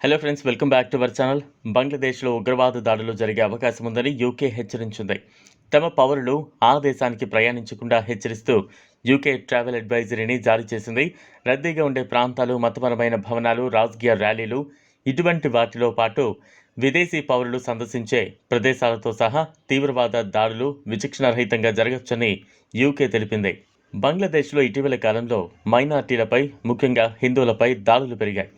Hello friends welcome back to our channel బంగ్లాదేశ్లో ఉగ్రవాద దాడులు జరిగే అవకాశం ఉందని యూకే హెచ్చరించింది. తమ పౌరులు ఆ దేశానికి ప్రయాణించకుండా హెచ్చరిస్తూ యూకే ట్రావెల్ అడ్వైజరీని జారీ చేసింది. రద్దీగా ఉండే ప్రాంతాలు మతపరమైన భవనాలు రాజకీయ ర్యాలీలు ఇటువంటి వాటిలో పాటు విదేశీ పౌరులు సందర్శించే ప్రదేశాలతో సహా తీవ్రవాద దాడులు విచక్షణరహితంగా జరగవచ్చని యూకే తెలిపింది. బంగ్లాదేశ్లో ఇటీవల కాలంలో మైనార్టీలపై ముఖ్యంగా హిందువులపై దాడులు పెరిగాయి.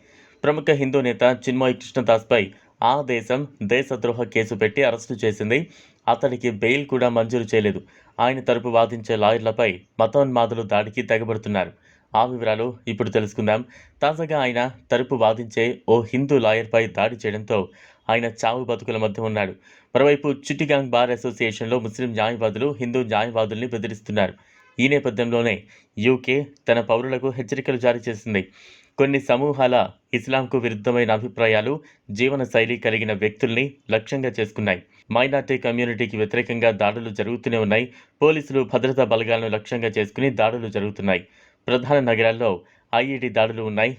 ప్రముఖ హిందూ నేత చిన్మయ్ కృష్ణదాస్పై ఆ దేశం దేశద్రోహ కేసు పెట్టి అరెస్టు చేసింది. అతడికి బెయిల్ కూడా మంజూరు చేయలేదు. ఆయన తరపు వాదించే లాయర్లపై మతోన్మాదులు దాడికి తెగబడుతున్నారు. ఆ వివరాలు ఇప్పుడు తెలుసుకుందాం. తాజాగా ఆయన తరపు వాదించే ఓ హిందూ లాయర్పై దాడి చేయడంతో ఆయన చావు బతుకుల మధ్య ఉన్నాడు. మరోవైపు చిట్టిగాంగ్ బార్ అసోసియేషన్లో ముస్లిం న్యాయవాదులు హిందూ న్యాయవాదుల్ని బెదిరిస్తున్నారు. ఈ నేపథ్యంలోనే యూకే తన పౌరులకు హెచ్చరికలు జారీ చేసింది. కొన్ని సమూహాల ఇస్లాంకు విరుద్ధమైన అభిప్రాయాలు జీవన శైలి కలిగిన వ్యక్తుల్ని లక్ష్యంగా చేసుకున్నాయి. మైనార్టీ కమ్యూనిటీకి వ్యతిరేకంగా దాడులు జరుగుతూనే ఉన్నాయి. పోలీసులు భద్రతా బలగాలను లక్ష్యంగా చేసుకుని దాడులు జరుగుతున్నాయి. ప్రధాన నగరాల్లో ఐఈడి దాడులు ఉన్నాయి.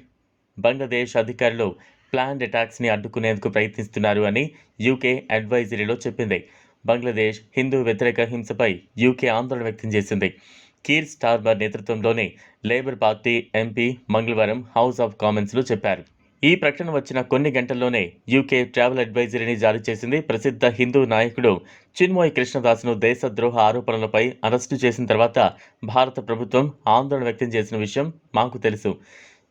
బంగ్లాదేశ్ అధికారులు ప్లాన్డ్ అటాక్స్ని అడ్డుకునేందుకు ప్రయత్నిస్తున్నారు అని యూకే అడ్వైజరీలో చెప్పింది. బంగ్లాదేశ్ హిందూ వ్యతిరేక హింసపై యూకే ఆందోళన వ్యక్తం చేసింది. కీర్ స్టార్మర్ నేతృత్వంలోని లేబర్ పార్టీ ఎంపీ మంగళవారం హౌస్ ఆఫ్ కామన్స్లో చెప్పారు. ఈ ప్రకటన వచ్చిన కొన్ని గంటల్లోనే యూకే ట్రావెల్ అడ్వైజరీని జారీ చేసింది ప్రసిద్ధ హిందూ నాయకుడు చిన్మోయ్ కృష్ణదాస్ను దేశద్రోహ ఆరోపణలపై అరెస్టు చేసిన తర్వాత భారత ప్రభుత్వం ఆందోళన వ్యక్తం చేసిన విషయం మాకు తెలుసు.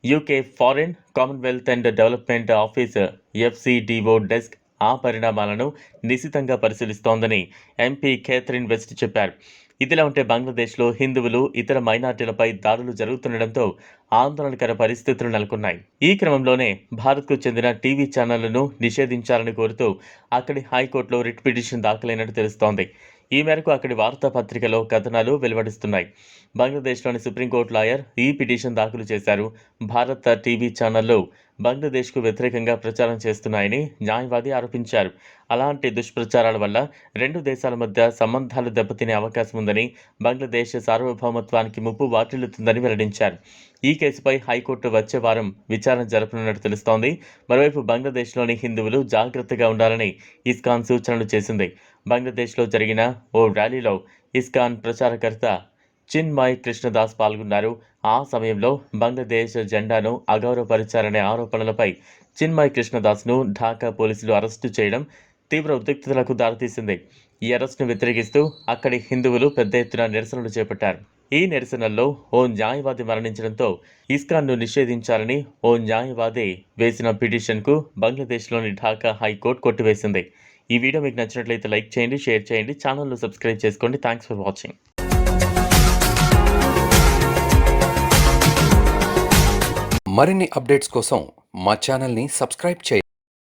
UK foreign commonwealth and development office FCDO desk ఆ పరిణామాలను నిశితంగా పరిశీలిస్తోందని ఎంపీ కేథరిన్ వెస్ట్ చెప్పారు. ఇదిలా ఉంటే బంగ్లాదేశ్లో హిందువులు ఇతర మైనార్టీలపై దాడులు జరుగుతుండటంతో ఆందోళనకర పరిస్థితులు నెలకొన్నాయి. ఈ క్రమంలోనే భారత్కు చెందిన టీవీ ఛానళ్ళను నిషేధించాలని కోరుతూ అక్కడి హైకోర్టులో రిట్ పిటిషన్ దాఖలైనట్టు తెలుస్తోంది. ఈ మేరకు అక్కడి వార్తాపత్రికలో కథనాలు వెలువడిస్తున్నాయి. బంగ్లాదేశ్లోని సుప్రీంకోర్టు లాయర్ ఈ పిటిషన్ దాఖలు చేశారు. భారత టీవీ ఛానళ్ళు బంగ్లాదేశ్కు వ్యతిరేకంగా ప్రచారం చేస్తున్నాయని న్యాయవాది ఆరోపించారు. అలాంటి దుష్ప్రచారాల వల్ల రెండు దేశాల మధ్య సంబంధాలు దెబ్బతినే అవకాశం ఉందని బంగ్లాదేశ్ సార్వభౌమత్వానికి ముప్పు వాటిల్లుతుందని వెల్లడించారు. ఈ కేసుపై హైకోర్టు వచ్చే వారం విచారణ జరపనున్నట్టు తెలుస్తోంది. మరోవైపు బంగ్లాదేశ్లోని హిందువులు జాగ్రత్తగా ఉండాలని ఇస్కాన్ సూచనలు చేసింది. బంగ్లాదేశ్లో జరిగిన ఓ ర్యాలీలో ఇస్కాన్ ప్రచారకర్త చిన్మాయ్ కృష్ణదాస్ పాల్గొన్నారు. ఆ సమయంలో బంగ్లాదేశ్ జెండాను అగౌరవపరిచారనే ఆరోపణలపై చిన్మాయ్ కృష్ణదాస్ను ఢాకా పోలీసులు అరెస్టు చేయడం తీవ్ర ఉద్రిక్తతలకు దారితీసింది. ఈ అరెస్టును వ్యతిరేకిస్తూ అక్కడి హిందువులు పెద్ద ఎత్తున నిరసనలు చేపట్టారు. ఈ నిరసనల్లో ఓ న్యాయవాది మరణించడంతో ఇస్కాన్ను నిషేధించాలని ఓ న్యాయవాది వేసిన పిటిషన్కు బంగ్లాదేశ్లోని ఢాకా హైకోర్టు కొట్టివేసింది. ఈ వీడియో మీకు నచ్చినట్లయితే లైక్ చేయండి షేర్ చేయండి ఛానల్ను సబ్స్క్రైబ్ చేసుకోండి. Thanks for watching. మరిన్ని అప్డేట్స్ కోసం మా ఛానల్ని సబ్స్క్రైబ్ చేయండి.